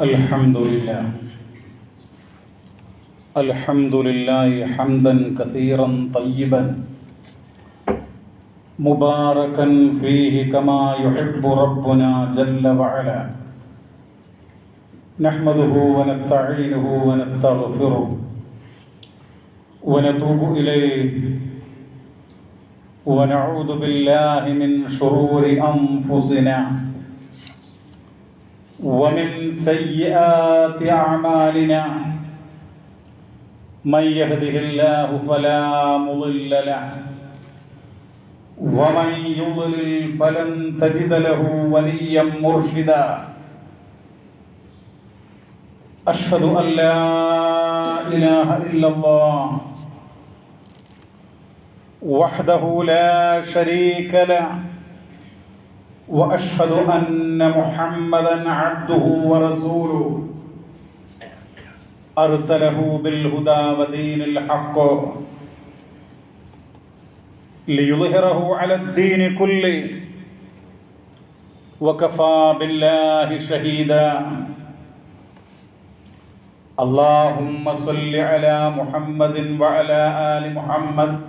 الحمد لله الحمد لله حمدا كثيرا طيبا مباركا فيه كما يحب ربنا جل وعلا نحمده ونستعينه ونستغفره ونتوب اليه ونعوذ بالله من شرور انفسنا ومن سيئات أعمالنا من يهده الله فلا مضل له ومن يضلل فلن تجد له وليا مرشدا. أشهد أن لا إله إلا الله وحده لا شريك له وأشهد أن محمدا عبده ورسوله. أرسله بالهدى ودين الحق. ليظهره على الدين كله. وكفى بالله شهيدا. اللهم صل على محمد وعلى آل محمد.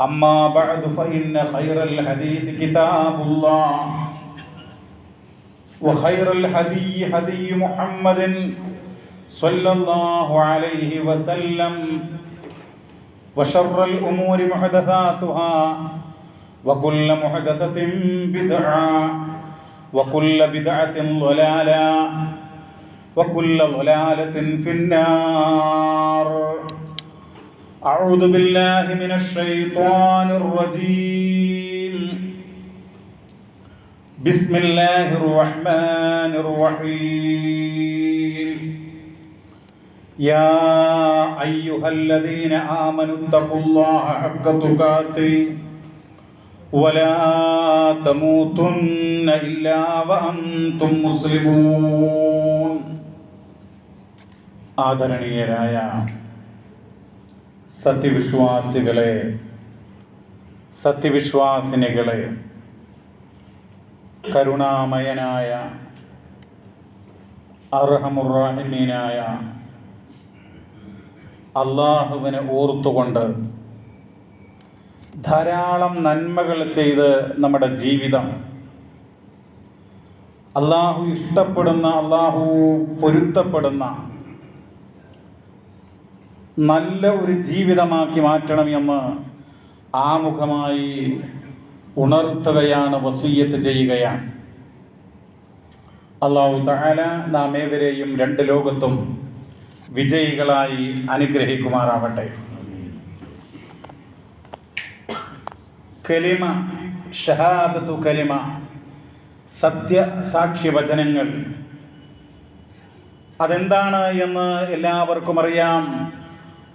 أما بعد فإن خير الحديث كتاب الله وخير الهدي هدي محمد صلى الله عليه وسلم وشر الأمور محدثاتها وكل محدثة بدعة وكل بدعة ضلالة وكل ضلالة في النار أعوذ بالله من الشيطان الرجيم بسم الله الرحمن الرحيم يا أيها الذين آمنوا اتقوا الله حق تقاته ولا تموتن إلا وأنتم مسلمون ആദരണീയരായ സത്യവിശ്വാസികളെ സത്യവിശ്വാസിനികളെ കരുണാമയനായ അർഹമുറാഹിമീനായ അള്ളാഹുവിനെ ഓർത്തുകൊണ്ട് ധാരാളം നന്മകൾ ചെയ്ത് നമ്മുടെ ജീവിതം. അള്ളാഹു ഇഷ്ടപ്പെടുന്ന അള്ളാഹു പൊരുത്തപ്പെടുന്ന നല്ല ഒരു ജീവിതമാക്കി മാറ്റണം എന്ന് ആമുഖമായി ഉണർത്തുകയാണ് വസൂയത്ത് ചെയ്യുകയാണ്. അള്ളാഹു താല നാം ഏവരെയും രണ്ട് ലോകത്തും വിജയികളായി അനുഗ്രഹിക്കുമാറാവട്ടെ. കലിമ ഷഹാദത്തു കലിമ സത്യ സാക്ഷി വചനങ്ങൾ. അതെന്താണ് എന്ന് എല്ലാവർക്കും അറിയാം.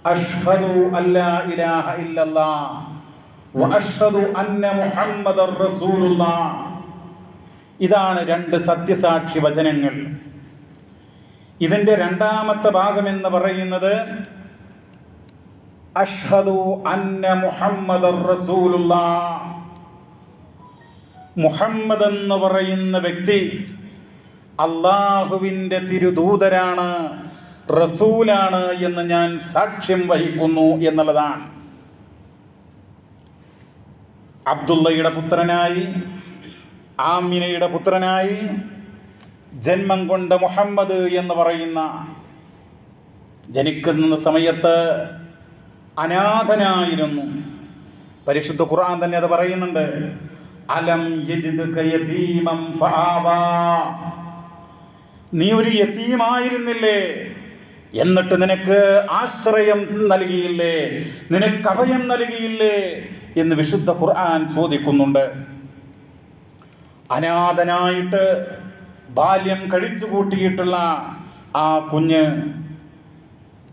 അഷ്ഹദു അല്ലാ ഇലാഹ ഇല്ലല്ലാ അഷ്ഹദു അന്ന മുഹമ്മദർ റസൂലുള്ളാ. ഇതാണ് രണ്ട് സത്യസാക്ഷി വചനങ്ങൾ. ഇതിന്റെ രണ്ടാമത്തെ ഭാഗം എന്ന് പറയുന്നത് അഷ്ഹദു അന്ന മുഹമ്മദർ റസൂലുള്ളാ. മുഹമ്മദ് എന്ന് പറയുന്ന വ്യക്തി അള്ളാഹുവിന്റെ തിരുദൂതരാണ്. റസൂലാണ് എന്ന് ഞാൻ സാക്ഷ്യം വഹിക്കുന്നു എന്നുള്ളതാണ്. അബ്ദുള്ളയുടെ പുത്രനായി ആമിനയുടെ പുത്രനായി ജന്മം കൊണ്ട് മുഹമ്മദ് എന്ന് പറയുന്ന ജനിക്കുന്ന സമയത്ത് അനാഥനായിരുന്നു. പരിശുദ്ധ ഖുർആൻ തന്നെ അത് പറയുന്നുണ്ട്. അലം നീ ഒരു യതീമായിരുന്നില്ലേ? എന്നിട്ട് നിനക്ക് ആശ്രയം നൽകിയില്ലേ? നിനക്ക് അഭയം നൽകിയില്ലേ? എന്ന് വിശുദ്ധ ഖുർആൻ ചോദിക്കുന്നുണ്ട്. അനാഥനായിട്ട് ബാല്യം കഴിച്ചു കൂട്ടിയിട്ടുള്ള ആ കുഞ്ഞ്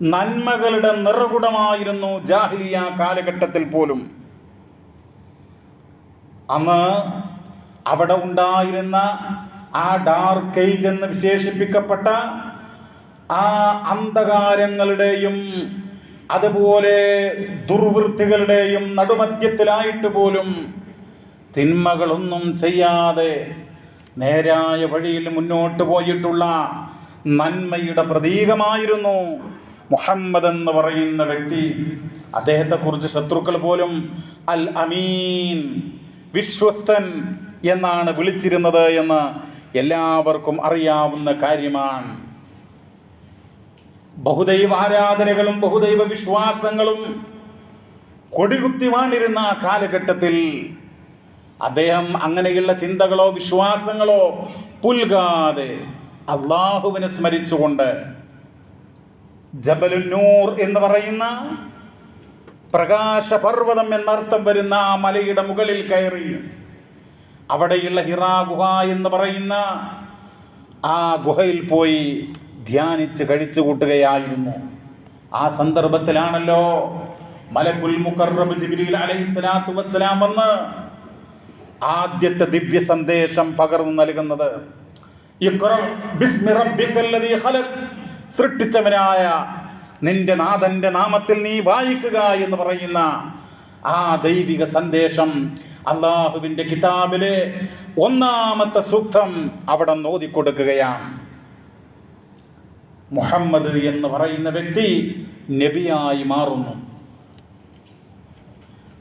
നന്മകളുടെ നിറകുടമായിരുന്നു ജാഹിലിയ കാലഘട്ടത്തിൽ പോലും. അന്ന് അവിടെ ഉണ്ടായിരുന്ന ആ ഡാർക്ക് ഏജ് എന്ന് വിശേഷിപ്പിക്കപ്പെട്ട ആ അന്ധകാരങ്ങളുടെയും അതുപോലെ ദുർവൃത്തികളുടെയും നടുമധ്യത്തിലായിട്ട് പോലും തിന്മകളൊന്നും ചെയ്യാതെ നേരായ വഴിയിൽ മുന്നോട്ട് പോയിട്ടുള്ള നന്മയുടെ പ്രതീകമായിരുന്നു മുഹമ്മദ് എന്ന് പറയുന്ന വ്യക്തി. അദ്ദേഹത്തെക്കുറിച്ച് ശത്രുക്കൾ പോലും അൽ അമീൻ വിശ്വസ്തൻ എന്നാണ് വിളിച്ചിരുന്നത് എന്ന് എല്ലാവർക്കും അറിയാവുന്ന കാര്യമാണ്. ബഹുദൈവ ആരാധനകളും ബഹുദൈവ വിശ്വാസങ്ങളും കൊടികുത്തി വാണിരുന്ന ആ കാലഘട്ടത്തിൽ അദ്ദേഹം അങ്ങനെയുള്ള ചിന്തകളോ വിശ്വാസങ്ങളോ പുൽകാതെ അള്ളാഹുവിനെ സ്മരിച്ചുകൊണ്ട് ജബലുന്നൂർ എന്ന് പറയുന്ന പ്രകാശപർവതം എന്നർത്ഥം വരുന്ന ആ മലയുടെ മുകളിൽ കയറി അവിടെയുള്ള ഹിറാ ഗുഹ എന്ന് പറയുന്ന ആ ഗുഹയിൽ പോയി ധ്യാനിച്ച് കഴിച്ചു കൂട്ടുകയായിരുന്നു. ആ സന്ദർഭത്തിലാണല്ലോ മലക്കുൽ മുഖർറബ് ജിബ്രീൽ വസ്സലാം വന്ന് ആദ്യത്തെ ദിവ്യ സന്ദേശം പകർന്നു നൽകുന്നത്. സൃഷ്ടിച്ചവനായ നിന്റെ നാഥന്റെ നാമത്തിൽ നീ വായിക്കുക എന്ന് പറയുന്ന ആ ദൈവിക സന്ദേശം അള്ളാഹുവിന്റെ കിതാബിലെ ഒന്നാമത്തെ സൂക്തം അവിടെ ഓതിക്കൊടുക്കുകയാണ് മുഹമ്മദ് എന്ന് പറയുന്ന വ്യക്തി നബിയായി മാറുന്നു.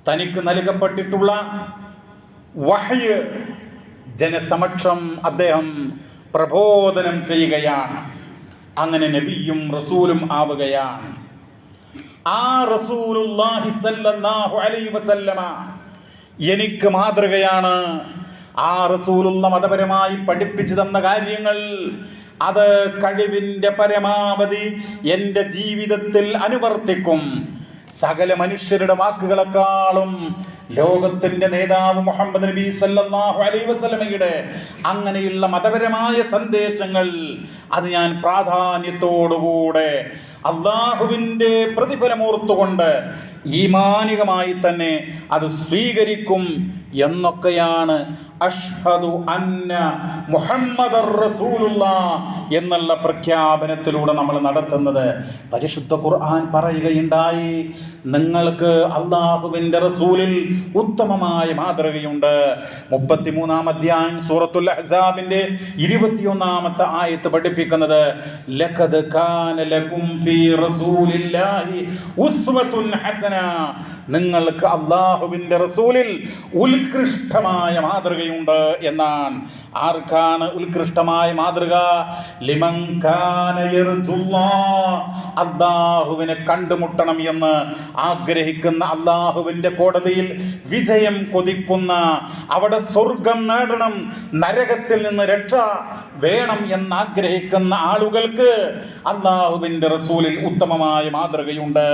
തനിക്ക് നൽകപ്പെട്ടിട്ടുള്ള വഹയ് ജനസമക്ഷം അദ്ദേഹം പ്രബോധനം ചെയ്യുകയാണ്. അങ്ങനെ നബിയും റസൂലും ആവുകയാണ്. ആ റസൂലുള്ളാഹി സല്ലല്ലാഹു അലൈഹി വസല്ലമ എനിക്ക് മാതൃകയാണ്. ആ റസൂലുള്ള മതപരമായി പഠിപ്പിച്ചു തന്ന കാര്യങ്ങൾ അത് കഴിവിന്റെ പരമാവധി എന്റെ ജീവിതത്തിൽ അനുവർത്തിക്കും. സകല മനുഷ്യരുടെ വാക്കുകളെക്കാളും ലോകത്തിന്റെ നേതാവ് മുഹമ്മദ് നബി സല്ലല്ലാഹു അലൈഹി വസല്ലമയുടെ അങ്ങനെയുള്ള മതപരമായ സന്ദേശങ്ങൾ അത് ഞാൻ പ്രാധാന്യത്തോടുകൂടെ അള്ളാഹുവിന്റെ പ്രതിഫലമോർത്തുകൊണ്ട് ഈമാനികമായി തന്നെ അത് സ്വീകരിക്കും എന്നൊക്കെയാണ് അഷ്ഹദു അന്ന മുഹമ്മദ് റസൂലുള്ള എന്നുള്ള പ്രഖ്യാപനത്തിലൂടെ നമ്മൾ നടത്തുന്നത്. പരിശുദ്ധ ഖുർആൻ പറയുകയുണ്ടായി നിങ്ങൾക്ക് അള്ളാഹുവിന്റെ റസൂലിൽ ഉത്തമമായ മാതൃകയുണ്ട്. മുപ്പത്തിമൂന്നാം അധ്യായം സൂറത്തുൽ അഹ്സാബിന്റെ ഇരുപത്തിയൊന്നാമത്തെ ആയത്ത് പഠിപ്പിക്കുന്നത് കാന റസൂലില്ലാഹി ഉസ്വത്തുൻ ഹസന. നിങ്ങൾക്ക് അള്ളാഹുവിന്റെ റസൂലിൽ ഉത്കൃഷ്ടമായ മാതൃകയുണ്ട് എന്നാണ്. ആർക്കാണ് ഉത്കൃഷ്ടമായ മാതൃക? അള്ളാഹുവിനെ കണ്ടുമുട്ടണം എന്ന് ആഗ്രഹിക്കുന്ന അള്ളാഹുവിന്റെ കോടതിയിൽ വിജയം കൊതിക്കുന്ന അവിടെ സ്വർഗം നേടണം നരകത്തിൽ നിന്ന് രക്ഷ വേണം എന്നാഗ്രഹിക്കുന്ന ആളുകൾക്ക് അള്ളാഹുവിന്റെ റസൂലിൽ ഉത്തമമായ മാതൃകയുണ്ട്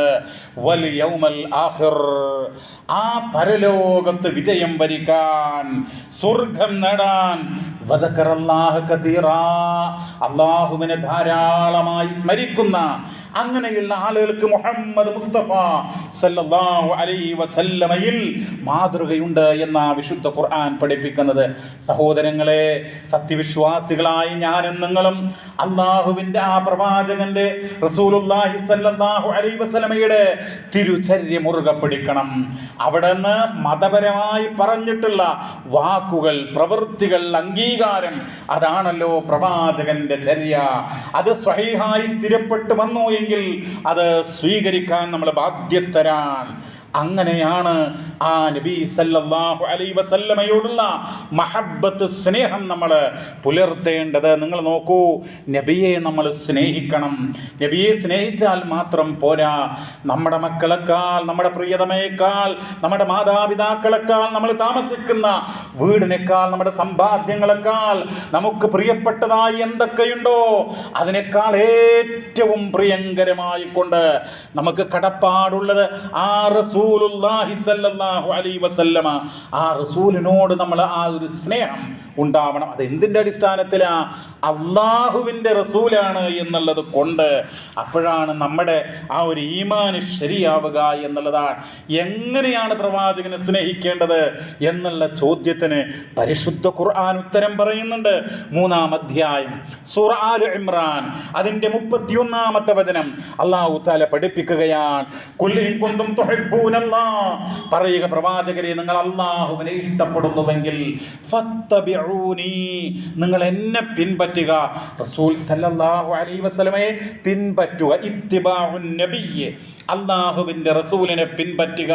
ആഹിർ ആ പരലോകത്ത് വിജയം വരിക്കാൻ സ്വർഗം നേടാൻ. അള്ളാഹുവിനെ ധാരാളമായി സ്മരിക്കുന്ന അങ്ങനെയുള്ള ആളുകൾക്ക് മുഹമ്മദ് മുസ്തഫ സല്ലല്ലാഹു അലൈഹി വസല്ലമയിൽ മാതൃകയുണ്ട് എന്ന വിശുദ്ധ ഖുർആൻ പഠിപ്പിക്കുന്നത്. സഹോദരങ്ങളെ സത്യവിശ്വാസികളായ ഞാനും നിങ്ങളും അള്ളാഹുവിന്റെ ആ പ്രവാചകന്റെ റസൂലുള്ളാഹി സല്ലല്ലാഹു അലൈഹി വസല്ലമയുടെ തിരുചര്യ മുറുകെ പിടിക്കണം. അവിടെ നിന്ന് മതപരമായി പറഞ്ഞിട്ടുള്ള വാക്കുകൾ പ്രവൃത്തികൾ അംഗീകാരം. അതാണല്ലോ പ്രവാചകന്റെ ചര്യ. അത് സ്വഹീഹായി സ്ഥിരപ്പെട്ടു വന്നു എങ്കിൽ അത് സ്വീകരിക്കാൻ നമ്മൾ ബാധ്യസ്ഥരാണ്. അങ്ങനെയാണ് ആ നബി സല്ലല്ലാഹു അലൈഹി വസല്ലമയോടുള്ള മഹബത്ത് സ്നേഹം നമ്മൾ പുലർത്തേണ്ടത്. നിങ്ങൾ നോക്കൂ നബിയെ നമ്മൾ സ്നേഹിക്കണം. നബിയെ സ്നേഹിച്ചാൽ മാത്രം പോരാ. നമ്മുടെ മക്കളെക്കാൾ നമ്മുടെ പ്രിയതമയേക്കാൾ നമ്മുടെ മാതാപിതാക്കളെക്കാൾ നമ്മൾ താമസിക്കുന്ന വീടിനേക്കാൾ നമ്മുടെ സമ്പാദ്യങ്ങളെക്കാൾ നമുക്ക് പ്രിയപ്പെട്ടതായി എന്തൊക്കെയുണ്ടോ അതിനേക്കാൾ ഏറ്റവും പ്രിയങ്കരമായിക്കൊണ്ട് നമുക്ക് കടപ്പാടുള്ളത് ആ റസൂൽ റസൂലുള്ളാഹി സ്വല്ലല്ലാഹു അലൈഹി വസല്ലമ ആ റസൂലിനോട് നമ്മൾ ആ ഒരു സ്നേഹം ഉണ്ടാവണം. അത് എന്തിന്റെ അടിസ്ഥാനത്തിലാ? അള്ളാഹുവിന്റെ റസൂലാണ് എന്നുള്ളത് കൊണ്ട് അപ്പോഴാണ് നമ്മുടെ ആ ഒരു ഈമാന് ശരിയാവുക എന്നുള്ളതാണ്. എങ്ങനെയാണ് പ്രവാചകനെ സ്നേഹിക്കേണ്ടത് എന്നുള്ള ചോദ്യത്തിന് പരിശുദ്ധ ഖുർആൻ ഉത്തരം പറയുന്നുണ്ട്. മൂന്നാം അധ്യായം സൂറ ആലു ഇമ്രാൻ അതിന്റെ മുപ്പത്തിയൊന്നാമത്തെ വചനം അള്ളാഹു താല പഠിപ്പിക്കുകയാണ്. കുല്ലി കുന്തും തുഹിബ്ബൂനല്ലാഹ്. പറയുക പ്രവാചകരെ നിങ്ങൾ അള്ളാഹുവിനെ ഇഷ്ടപ്പെടുന്നുവെങ്കിൽ. നിങ്ങൾ എന്നെ പിൻപറ്റുക. റസൂൽ സല്ലല്ലാഹു അലൈഹി വസല്ലമയെ പിൻപറ്റുക. ഇത്തിബാഉൻ നബിയ്യ് അള്ളാഹുവിന്റെ റസൂലിനെ പിൻപറ്റുക.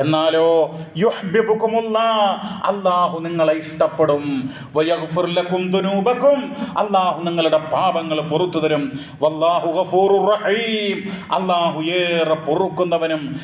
എന്നാലോ യുഹ്ബിബുക്കുമുല്ലാഹ് അള്ളാഹു നിങ്ങളെ ഇഷ്ടപ്പെടും. വയഗ്ഫിർ ലക്കും ദുനൂബക്കും അള്ളാഹു നിങ്ങളുടെ പാപങ്ങൾ പുറത്തു തരും. വല്ലാഹു ഗഫൂറുർ റഹീം അള്ളാഹു ഏറെ പൊറുക്കുന്നവനും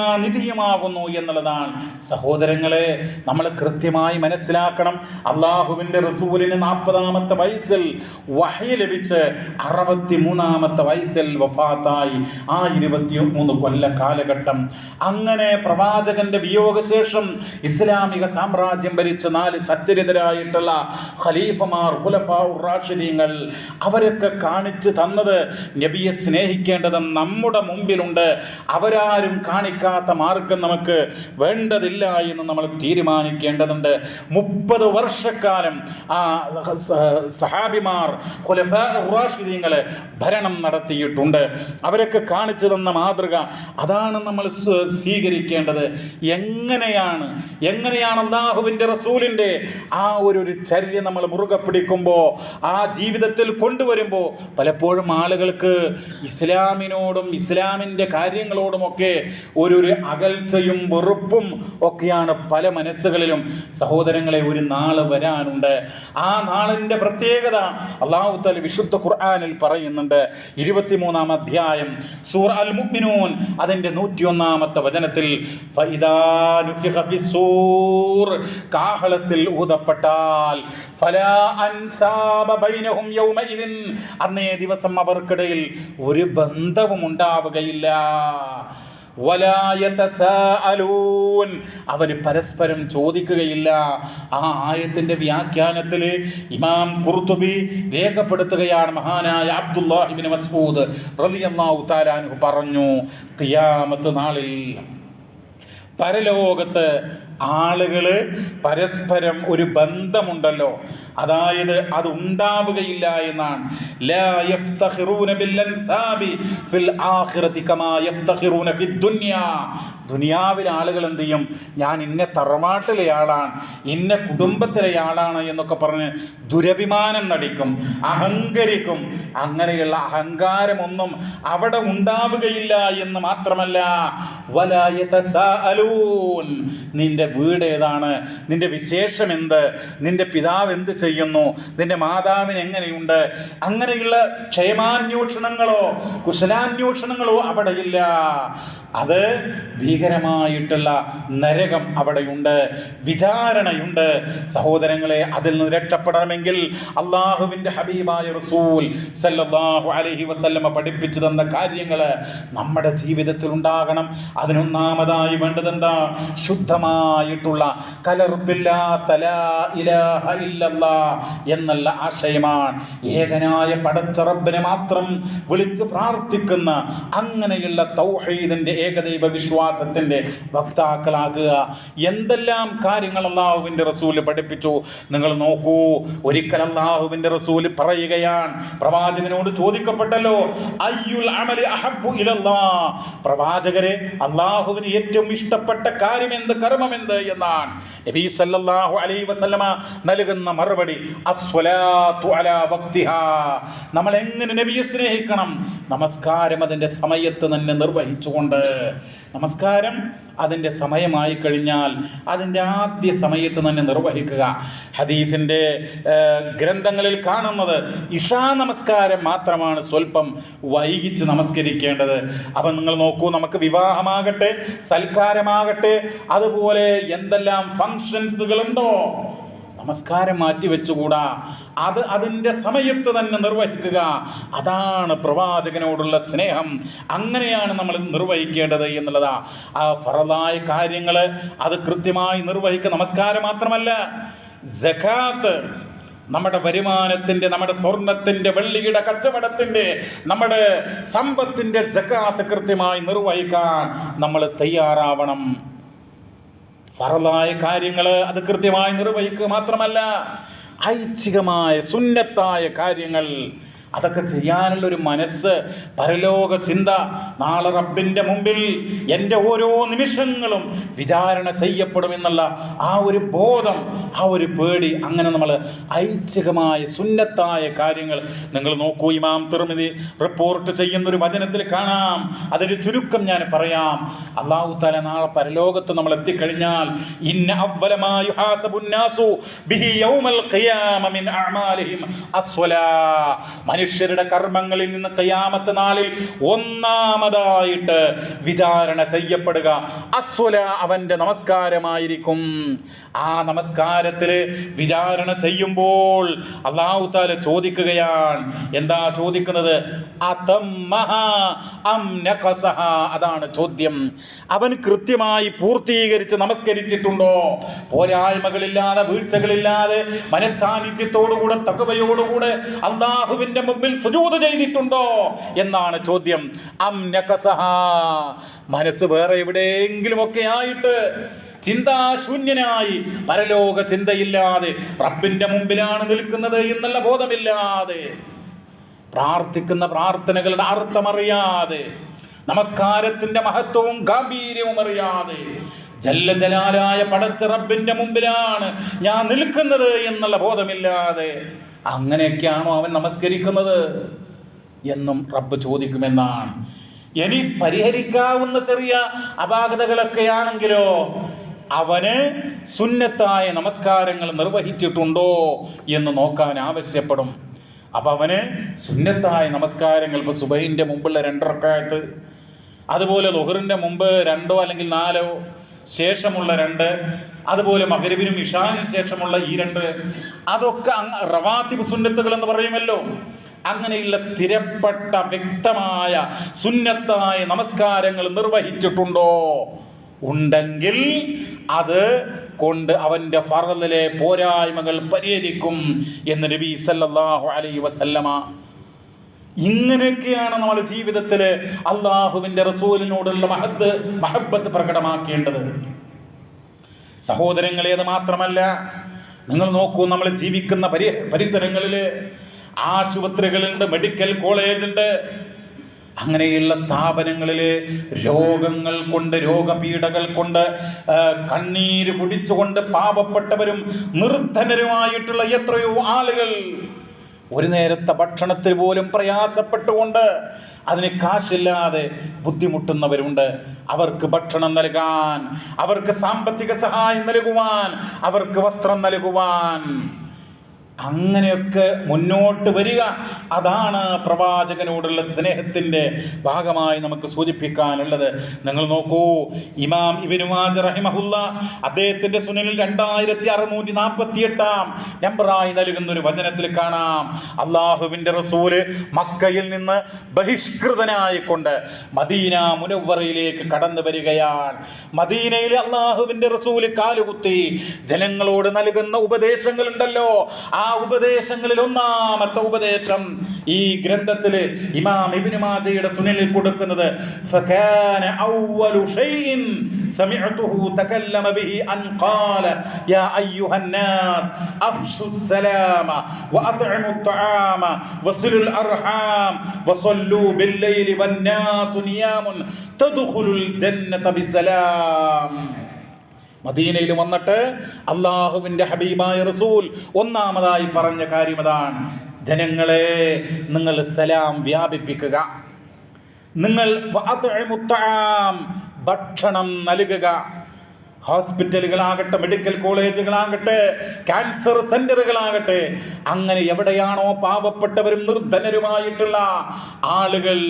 കരുണാനിധിയുമാകുന്നു എന്നുള്ളതാണ്. സഹോദരങ്ങളെ നമ്മൾ കൃത്യമായി മനസ്സിലാക്കണം. അള്ളാഹുവിന്റെ റസൂലിന് നാൽപ്പതാമത്തെ വയസ്സിൽ വഹി ലഭിച്ച് അറുപത്തി മൂന്നാമത്തെ വയസ്സിൽ വഫാത്തായി. ആ ഇരുപത്തി മൂന്ന് കൊല്ല കാലഘട്ടം. അങ്ങനെ പ്രവാചകന്റെ വിയോഗശേഷം ഇസ്ലാമിക സാമ്രാജ്യം ഭരിച്ച നാല് സച്ചരിതരായിട്ടുള്ള ഖലീഫമാർ റാഷിദീങ്ങൾ അവരൊക്കെ കാണിച്ചു തന്നത് നബിയെ സ്നേഹിക്കേണ്ടത് നമ്മുടെ മുമ്പിലുണ്ട്. അവരാരും കാണിക്കാത്ത മാർഗം നമുക്ക് വേണ്ടതില്ല എന്ന് നമ്മൾ തീരുമാനിക്കേണ്ടതുണ്ട്. മുപ്പത് വർഷക്കാലം ആ സഹാബിമാർ ഖുലഫാഉർ റാഷിദീങ്ങൾ ഭരണം നടത്തിയിട്ടുണ്ട്. അവരൊക്കെ കാണിച്ചു തന്ന മാതൃക അതാണ് നമ്മൾ സ്വീകരിക്കേണ്ടത്. എങ്ങനെയാണ് എങ്ങനെയാണ് അള്ളാഹുവിന്റെ റസൂലിന്റെ ആ ഒരു ഒരു ചര്യ നമ്മൾ മുറുകെ പിടിക്കുമ്പോൾ ആ ജീവിതത്തിൽ കൊണ്ടുവരുമ്പോൾ പലപ്പോഴും ആളുകൾക്ക് ഇസ്ലാമിനോടും ഇസ്ലാമിന്റെ കാര്യങ്ങളോടുമൊക്കെ ഒരു ഒരു അകൽച്ചയും വെറുപ്പും ഒക്കെയാണ് പല മനസ്സുകളിലും. സഹോദരങ്ങളെ ഒരു നാൾ വരാനുണ്ട്. ആ നാളിന്റെ പ്രത്യേകത അള്ളാഹു തല വിശുദ്ധ ഖുർആാനിൽ പറയുന്നുണ്ട്. ഇരുപത്തിമൂന്നാം അധ്യായം സൂർ അൽ മുഅ്മിനൂൻ അതിന്റെ നൂറ്റിയൊന്നാമത്തെ വചനത്തിൽ കാഹളത്തിൽ ഊതപ്പെട്ടാൽ അന്നേ ദിവസം അവർക്കിടയിൽ ഒരു ബന്ധവും ഉണ്ടാവുകയില്ല അവർ പരസ്പരം ചോദിക്കുകയില്ല. ആ ആയത്തിന്റെ വ്യാഖ്യാനത്തിൽ ഇമാം കുർത്തുബി രേഖപ്പെടുത്തുകയാണ് മഹാനായ അബ്ദുല്ലാഹിബിൻ തആല പറഞ്ഞു നാളിൽ പരലോകത്ത് ആളുകൾ പരസ്പരം ഒരു ബന്ധമുണ്ടല്ലോ. അതായത് അത് ഉണ്ടാവുകയില്ല എന്നാണ്. ദുനിയാവിൽ ആളുകൾ എന്ത് ചെയ്യും? ഞാൻ ഇന്ന തറവാട്ടിലെ ആളാണ് ഇന്ന കുടുംബത്തിലെ ആളാണ് എന്നൊക്കെ പറഞ്ഞ് ദുരഭിമാനം നടിക്കും അഹങ്കരിക്കും. അങ്ങനെയുള്ള അഹങ്കാരമൊന്നും അവിടെ ഉണ്ടാവുകയില്ല എന്ന് മാത്രമല്ല. നിന്റെ വീട് ഏതാണ്? നിന്റെ വിശേഷം എന്ത്? നിന്റെ പിതാവ് എന്ത് ചെയ്യുന്നു? നിന്റെ മാതാവിന് എങ്ങനെയുണ്ട്? അങ്ങനെയുള്ള ക്ഷേമാന്വേഷണങ്ങളോ കുശലാന്വേഷണങ്ങളോ അവിടെയില്ല. അത് ഭീകരമായിട്ടുള്ള നരകം അവിടെയുണ്ട്. വിചാരണയുണ്ട്. സഹോദരങ്ങളെ അതിൽ നിന്ന് രക്ഷപ്പെടണമെങ്കിൽ അള്ളാഹുവിന്റെ ഹബീബായ റസൂൽ സല്ലാഹു അലഹി വസല്ലമ പഠിപ്പിച്ചു തന്ന കാര്യങ്ങൾ നമ്മുടെ ജീവിതത്തിൽ ഉണ്ടാകണം അതിനൊന്നാമതായി വേണ്ടത് എന്താ ഇല്ലല്ലാ എന്നുള്ള ആശയമാണ്. ഏകനായ പടച്ചറബിനെ മാത്രം വിളിച്ച് പ്രാർത്ഥിക്കുന്ന അങ്ങനെയുള്ള തൗഹീദിന്റെ ഏകദൈവ വിശ്വാസത്തിന്റെ വക്താക്കളാകുക. എന്തെല്ലാം കാര്യങ്ങൾ അള്ളാഹുവിന്റെ റസൂൽ പഠിപ്പിച്ചു? നിങ്ങൾ നോക്കൂ ഒരിക്കൽ അള്ളാഹുവിന്റെ റസൂൽ പറയുകയാണ്. പ്രവാചകനോട് ചോദിക്കപ്പെട്ടല്ലോ അയ്യുൽ പ്രവാചകരെ അള്ളാഹുവിന് ഏറ്റവും ഇഷ്ടപ്പെട്ട കാര്യം എന്ത്? കർമ്മം എന്ത് എന്നാണ് നബി സല്ലല്ലാഹു അലൈഹി വസല്ലമ നൽകുന്ന മറുപടി അസ്വലാത്തു അലാ വക്തിഹാ നമ്മൾ എങ്ങനെ നബിയെ സ്നേഹിക്കണം? നമസ്കാരം അതിന്റെ സമയത്ത് തന്നെ നിർവഹിച്ചുകൊണ്ട്. നമസ്കാരം അതിന്റെ സമയമായി കഴിഞ്ഞാൽ അതിന്റെ ആദ്യ സമയത്ത് തന്നെ നിർവഹിക്കുക. ഹദീസിന്റെ ഗ്രന്ഥങ്ങളിൽ കാണുന്നത് ഇഷാ നമസ്കാരം മാത്രമാണ് സ്വല്പം വൈകിച്ച് നമസ്കരിക്കേണ്ടത്. അപ്പം നിങ്ങൾ നോക്കൂ നമുക്ക് വിവാഹമാകട്ടെ സൽക്കാരമാകട്ടെ അതുപോലെ എന്തെല്ലാം ഫങ്ഷൻസുകളുണ്ടോ നമസ്കാരം മാറ്റി വെച്ചുകൂടാ. അത് അതിന്റെ സമയത്ത് തന്നെ നിർവഹിക്കുക. അതാണ് പ്രവാചകനോടുള്ള സ്നേഹം. അങ്ങനെയാണ് നമ്മൾ നിർവഹിക്കേണ്ടത് എന്നുള്ളതാ. ആ ഫറലായ കാര്യങ്ങൾ അത് കൃത്യമായി നിർവഹിക്കുക നമസ്കാരം മാത്രമല്ല ജക്കാത്ത് നമ്മുടെ വരുമാനത്തിന്റെ നമ്മുടെ സ്വർണത്തിന്റെ വെള്ളിയുടെ കച്ചവടത്തിന്റെ നമ്മുടെ സമ്പത്തിന്റെ ജക്കാത്ത് കൃത്യമായി നിർവഹിക്കാൻ നമ്മൾ തയ്യാറാവണം. ഫറലായ കാര്യങ്ങൾ അത് കൃത്യമായി നിർവഹിക്കുക മാത്രമല്ല ഐച്ഛികമായ സുന്നത്തായ കാര്യങ്ങൾ അതൊക്കെ ചെയ്യാനുള്ള ഒരു മനസ്സ് പരലോക ചിന്ത. നാളെ റബ്ബിന്റെ മുമ്പിൽ എന്റെ ഓരോ നിമിഷങ്ങളും വിചാരണ ചെയ്യപ്പെടുമെന്നുള്ള ആ ഒരു ബോധം ആ ഒരു പേടി അങ്ങനെ നമ്മൾ ഐച്ഛികമായ സുന്നത്തായ കാര്യങ്ങൾ നിങ്ങൾ നോക്കൂ. ഇമാം തിർമിതി റിപ്പോർട്ട് ചെയ്യുന്ന ഒരു വചനത്തിൽ കാണാം. അതൊരു ചുരുക്കം ഞാൻ പറയാം. അള്ളാഹു താല നാളെ പരലോകത്ത് നമ്മൾ എത്തിക്കഴിഞ്ഞാൽ ഇന്ന അവലമായി ബിഹി യൗമൽ ഖിയാമ മിൻ മനുഷ്യരുടെ കർമ്മങ്ങളിൽ നിന്ന് കയ്യാമത്ത നാളിൽ ഒന്നാമതായിട്ട് വിചാരണ ചെയ്യപ്പെടുക. അസ്വല അവന്റെ നമസ്കാരമായിരിക്കും. ആ നമസ്കാരത്തിൽ വിചാരണ ചെയ്യുമ്പോൾ അള്ളാഹു താല ചോദിക്കുകയാണ്. എന്താ ചോദിക്കുന്നത്? അതാണ് ചോദ്യം. അവൻ കൃത്യമായി പൂർത്തീകരിച്ച് നമസ്കരിച്ചിട്ടുണ്ടോ? പോരായ്മകളില്ലാതെ വീഴ്ചകളില്ലാതെ മനസ്സാന്നിധ്യത്തോടുകൂടെ തകവയോടുകൂടെ അള്ളാഹുവിന്റെ മുമ്പിൽ സുജൂത് ചെയ്തിട്ടുണ്ടോ എന്നാണ് ചോദ്യം. അം നകസഹ മനസ്സ് വേറെ എവിടെയെങ്കിലുമൊക്കെ ആയിട്ട് ചിന്താശൂന്യനായി പരലോക ചിന്തയില്ലാതെ റബ്ബിന്റെ മുമ്പിലാണ് നിൽക്കുന്നത് എന്നുള്ള ബോധമില്ലാതെ പ്രാർത്ഥിക്കുന്ന പ്രാർത്ഥനകളുടെ അർത്ഥമറിയാതെ നമസ്കാരത്തിന്റെ മഹത്വവും ഗാംഭീര്യവും അറിയാതെ ജല്ല ജലാലായ പടച്ച റബ്ബിന്റെ മുമ്പിലാണ് ഞാൻ നിൽക്കുന്നത് എന്നുള്ള ബോധമില്ലാതെ അങ്ങനെയൊക്കെയാണോ അവൻ നമസ്കരിക്കുന്നത് എന്നും റബ്ബ് ചോദിക്കുമെന്നാണ്. ഇനി പരിഹരിക്കാവുന്ന ചെറിയ അപാകതകളൊക്കെയാണെങ്കിലോ അവന് സുന്നത്തായ നമസ്കാരങ്ങൾ നിർവഹിച്ചിട്ടുണ്ടോ എന്ന് നോക്കാൻ ആവശ്യപ്പെടും. അപ്പം അവന് സുന്നത്തായ നമസ്കാരങ്ങൾ ഇപ്പോൾ സുബൈന്റെ മുമ്പുള്ള രണ്ടറക്കായത്ത് അതുപോലെ ലുഹറിന്റെ മുമ്പ് രണ്ടോ അല്ലെങ്കിൽ നാലോ ശേഷമുള്ള രണ്ട് അതുപോലെ മകരവിനും ഇഷാനും ശേഷമുള്ള ഈ രണ്ട്. അതൊക്കെ റവാത്തിബ് സുന്നത്തുകൾ എന്ന് പറയുമല്ലോ. അങ്ങനെയുള്ള സ്ഥിരപ്പെട്ട വ്യക്തമായ സുന്നത്തായ നമസ്കാരങ്ങൾ നിർവഹിച്ചിട്ടുണ്ടോ? ഉണ്ടെങ്കിൽ അത് കൊണ്ട് അവന്റെ ഫറലിലെ പോരായ്മകൾ പരിഹരിക്കും എന്ന് നബി സല്ലല്ലാഹു അലൈഹി വസല്ലമ ഇങ്ങനെയൊക്കെയാണ് നമ്മൾ ജീവിതത്തിൽ അള്ളാഹുവിന്റെ റസൂലിനോടുള്ള മഹത്ത് മഹബത്ത് പ്രകടമാക്കേണ്ടത്. സഹോദരങ്ങളെ അത് മാത്രമല്ല നിങ്ങൾ നോക്കൂ നമ്മൾ ജീവിക്കുന്ന പരി പരിസരങ്ങളിൽ ആശുപത്രികളുണ്ട് മെഡിക്കൽ കോളേജുണ്ട്. അങ്ങനെയുള്ള സ്ഥാപനങ്ങളിൽ രോഗങ്ങൾ കൊണ്ട് രോഗപീഠകൾ കൊണ്ട് കണ്ണീര് കുടിച്ചുകൊണ്ട് പാപപ്പെട്ടവരും നിർദ്ധനരുമായിട്ടുള്ള എത്രയോ ആളുകൾ ഒരു നേരത്തെ ഭക്ഷണത്തിൽ പോലും പ്രയാസപ്പെട്ടുകൊണ്ട് അതിന് കാശില്ലാതെ ബുദ്ധിമുട്ടുന്നവരുണ്ട്. അവർക്ക് ഭക്ഷണം നൽകാൻ അവർക്ക് സാമ്പത്തിക സഹായം നൽകുവാൻ അവർക്ക് വസ്ത്രം നൽകുവാൻ. അങ്ങനെയൊക്കെ മുന്നോട്ട് വരിക. അതാണ് പ്രവാചകനോടുള്ള സ്നേഹത്തിന്റെ ഭാഗമായി നമുക്ക് സൂചിപ്പിക്കാനുള്ളത്. നിങ്ങൾ നോക്കൂ ഇമാം ഇബിനുമാജ് റഹിമഹുല്ല അദ്ദേഹത്തിന്റെ സുനലിൽ രണ്ടായിരത്തി അറുന്നൂറ്റി നാൽപ്പത്തി എട്ടാം നമ്പറായി നൽകുന്ന ഒരു വചനത്തിൽ കാണാം. അള്ളാഹുവിന്റെ റസൂൽ മക്കയിൽ നിന്ന് ബഹിഷ്കൃതനായിക്കൊണ്ട് മദീന മുനവറയിലേക്ക് കടന്നു വരികയാണ്. മദീനയിൽ അള്ളാഹുവിന്റെ റസൂൽ കാലുകുത്തി ജനങ്ങളോട് നൽകുന്ന ഉപദേശങ്ങളുണ്ടല്ലോ. ആ ഉപദേശങ്ങളിൽ ഒന്നാമത്തെ ഉപദേശം ഈ ഗ്രന്ഥത്തില് ഇമാം ഇബ്നു മാജയുടെ സുനലിൽ കൊടുക്കുന്നത് فكان أول شيء سمعته تكلم به أن قال يا أيها الناس أفشوا السلام وأطعموا الطعام وصلوا الأرحام وصلوا بالليل والناس نيام تدخلوا الجنة بسلام മദീനയിൽ വന്നിട്ട് അള്ളാഹുവിന്റെ ഹബീബായ റസൂൽ ഒന്നാമതായി പറഞ്ഞ കാര്യം അതാണ് ജനങ്ങളെ നിങ്ങൾ സലാം വ്യാപിപ്പിക്കുക. നിങ്ങൾ ഭക്ഷണം നൽകുക. ഹോസ്പിറ്റലുകളാകട്ടെ മെഡിക്കൽ കോളേജുകളാകട്ടെ ക്യാൻസർ സെന്ററുകളാകട്ടെ അങ്ങനെ എവിടെയാണോ പാവപ്പെട്ടവരും നിർധനരുമായിട്ടുള്ള ആളുകൾ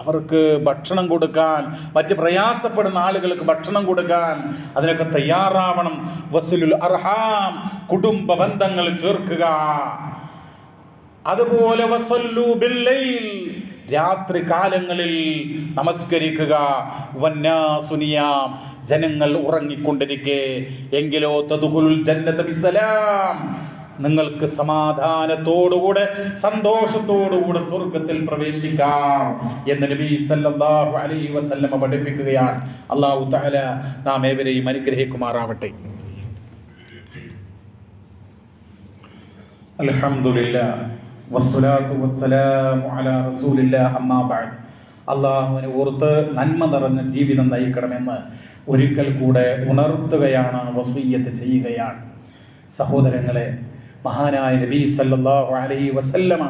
അവർക്ക് ഭക്ഷണം കൊടുക്കാൻ മറ്റ് പ്രയാസപ്പെടുന്ന ആളുകൾക്ക് ഭക്ഷണം കൊടുക്കാൻ അതിനൊക്കെ തയ്യാറാവണം. വസുലുൽ അർഹാം കുടുംബ ബന്ധങ്ങൾ ചേർക്കുക. അതുപോലെ വസല്ലു ബില്ലൈൽ രാത്രി കാലങ്ങളിൽ നമസ്കരിക്കുക ജനങ്ങൾ ഉറങ്ങിക്കൊണ്ടിരിക്കെ. എങ്കിലോ തതുഹുൽ ജന്നത ബിസലാം നിങ്ങൾക്ക് സമാധാനത്തോടുകൂടെ സന്തോഷത്തോടുകൂടെ സ്വർഗത്തിൽ പ്രവേശിക്കാം എന്ന് നബി സല്ലല്ലാഹു അലൈഹി വസല്ലമ പഠിപ്പിക്കുകയാണ്. അള്ളാഹു തഹല നാം ഏവരെയും അനുഗ്രഹിക്കുമാറാവട്ടെ. അൽഹംദുലില്ലാ വസ്സലാത്തു വസ്സലാമു അലാ അമ്മാ അള്ളാഹുവിനെ ഓർത്ത് നന്മ നിറഞ്ഞ ജീവിതം നയിക്കണമെന്ന് ഒരിക്കൽ കൂടെ ഉണർത്തുകയാണ് വസൂയ്യത്ത് ചെയ്യുകയാണ്. സഹോദരങ്ങളെ മഹാനായ നബി സല്ലല്ലാഹു അലൈഹി വസല്ലമ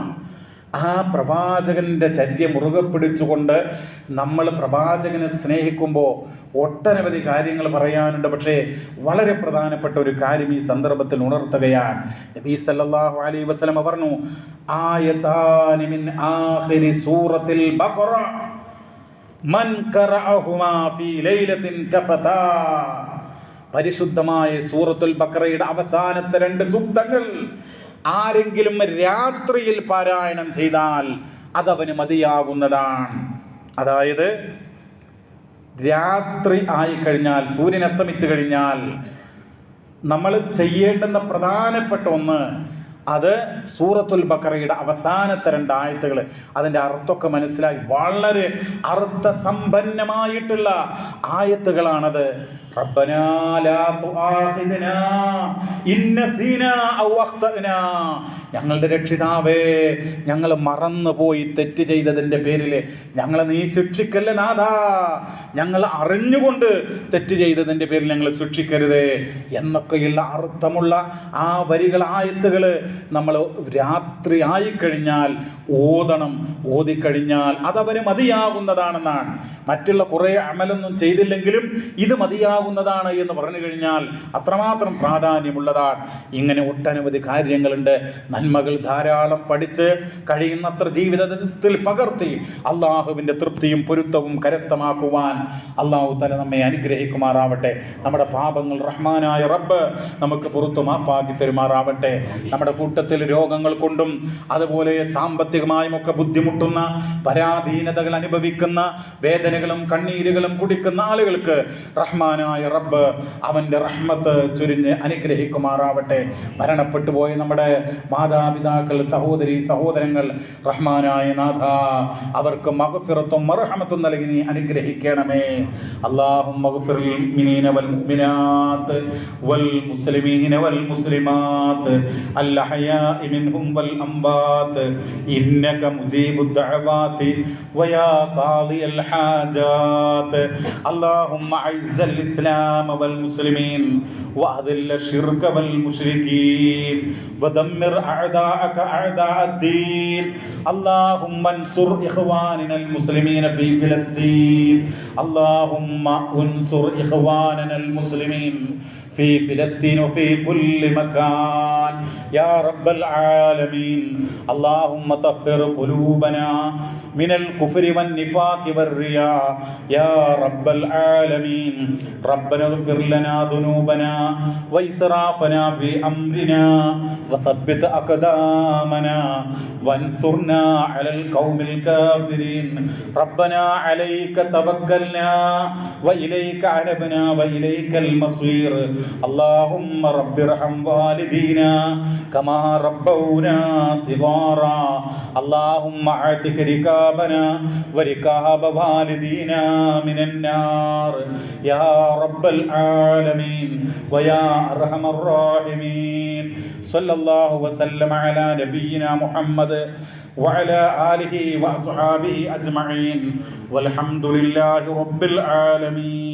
ആ പ്രവാചകന്റെ ചര്യ മുറുകെ പിടിച്ചുകൊണ്ട് നമ്മൾ പ്രവാചകനെ സ്നേഹിക്കുമ്പോൾ ഒട്ടനവധി കാര്യങ്ങൾ പറയാനുണ്ട്. പക്ഷേ വളരെ പ്രധാനപ്പെട്ട ഒരു കാര്യം ഈ സന്ദർഭത്തിൽ ഉണർത്തുകയാണ്. നബി സല്ലല്ലാഹു അലൈഹി വസല്ലമ പറഞ്ഞു ആയതാനി മിൻ ആഖിരി സൂറത്തിൽ ബഖറ മൻ ഖറഅഹുമാ ഫീ ലൈലത്തിൻ കഫതാ. പരിശുദ്ധമായ സൂറത്തുൽ ബക്കറയുടെ അവസാനത്തെ രണ്ട് സൂക്തങ്ങൾ ആരെങ്കിലും രാത്രിയിൽ പാരായണം ചെയ്താൽ അതവന് മതിയാകുന്നതാണ്. അതായത് രാത്രി ആയി കഴിഞ്ഞാൽ സൂര്യൻ അസ്തമിച്ചു കഴിഞ്ഞാൽ നമ്മൾ ചെയ്യേണ്ടുന്ന പ്രധാനപ്പെട്ട ഒന്ന് അത് സൂറത്തുൽ ബക്കറയുടെ അവസാനത്തെ രണ്ട് ആയത്തുകൾ അതിന്റെ അർത്ഥമൊക്കെ മനസ്സിലായി. വളരെ അർത്ഥസമ്പന്നമായിട്ടുള്ള ആയത്തുകളാണത്. ഞങ്ങളുടെ രക്ഷിതാവേ ഞങ്ങൾ മറന്നുപോയി തെറ്റ് ചെയ്തതിന്റെ പേരിൽ ഞങ്ങളെ നീ ശിക്ഷിക്കല്ലേ നാഥാ? ഞങ്ങൾ അറിഞ്ഞുകൊണ്ട് തെറ്റ് ചെയ്തതിന്റെ പേരിൽ ഞങ്ങൾ ശിക്ഷിക്കരുതേ എന്നൊക്കെയുള്ള അർത്ഥമുള്ള ആ വരികൾ ആയത്തുകൾ നമ്മൾ രാത്രി ആയിക്കഴിഞ്ഞാൽ ഓതണം ഓതിക്കഴിഞ്ഞാൽ അതവന് മതിയാകുന്നതാണെന്നാണ്. മറ്റുള്ള കുറേ അമലൊന്നും ചെയ്തില്ലെങ്കിലും ഇത് മതിയാകുന്നതാണ് എന്ന് പറഞ്ഞു കഴിഞ്ഞാൽ അത്രമാത്രം പ്രാധാന്യമുള്ളതാണ്. ഇങ്ങനെ ഒട്ടനവധി കാര്യങ്ങളുണ്ട്. നന്മകൾ ധാരാളം പഠിച്ച് കഴിയുന്നത്ര ജീവിതത്തിൽ പകർത്തി അള്ളാഹുവിന്റെ തൃപ്തിയും പൊരുത്തവും കരസ്ഥമാക്കുവാൻ അള്ളാഹു തല നമ്മെ അനുഗ്രഹിക്കുമാറാവട്ടെ. നമ്മുടെ പാപങ്ങൾ റഹ്മാനായ റബ്ബ് നമുക്ക് പുറത്തു മാപ്പാക്കി തരുമാറാവട്ടെ. നമ്മുടെ കൂട്ടത്തിൽ രോഗങ്ങൾ കൊണ്ടും അതുപോലെ സാമ്പത്തികമായും ഒക്കെ ബുദ്ധിമുട്ടുന്ന പരാധീനതകൾ അനുഭവിക്കുന്ന വേദനകളും കണ്ണീരുകളും കുടിക്കുന്ന ആളുകൾക്ക് റഹ്മാനായ റബ്ബ് അവന്റെ റഹ്മത്ത് ചുരിഞ്ഞ് അനുഗ്രഹിക്കുമാറാവട്ടെ. മരണപ്പെട്ടു പോയ നമ്മുടെ മാതാപിതാക്കൾ സഹോദരി സഹോദരങ്ങൾ റഹ്മാനായ നാഥ അവർക്ക് മഹഫിറത്തും മർഹമത്തും നൽകി നീ അനുഗ്രഹിക്കണമേ. അള്ളാഹും വൽ മുഅ്മിനാത്ത് വൽ മുസ്ലിമീന വൽ മുസ്ലിമാത്ത്. الأحياء منهم والأموات إنك مجيب الدعوات ويا قاضي الحاجات. اللهم أعز الإسلام والمسلمين وأذل الشرك والمشركين ودمر أعداءك أعداء الدين. اللهم انصر إخواننا المسلمين في فلسطين. اللهم انصر إخواننا المسلمين في فلسطين وفي كل مكان. يا رب العالمين اللهم طهر قلوبنا من الكفر والنفاق والرياء يا رب العالمين ربنا اغفر لنا ذنوبنا وإسرافنا في أمرنا وثبت أقدامنا وانصرنا على القوم الكافرين ربنا عليك توكلنا وإليك عنبنا وإليك المصير اللهم رب ارحم والدينا كما ربونا صغارا اللهم اعتق ركابنا وركاب والدينا من النار يا رب العالمين ويا ارحم الراحمين صلى الله وسلم على نبينا محمد وعلى آله وأصحابه أجمعين والحمد لله رب العالمين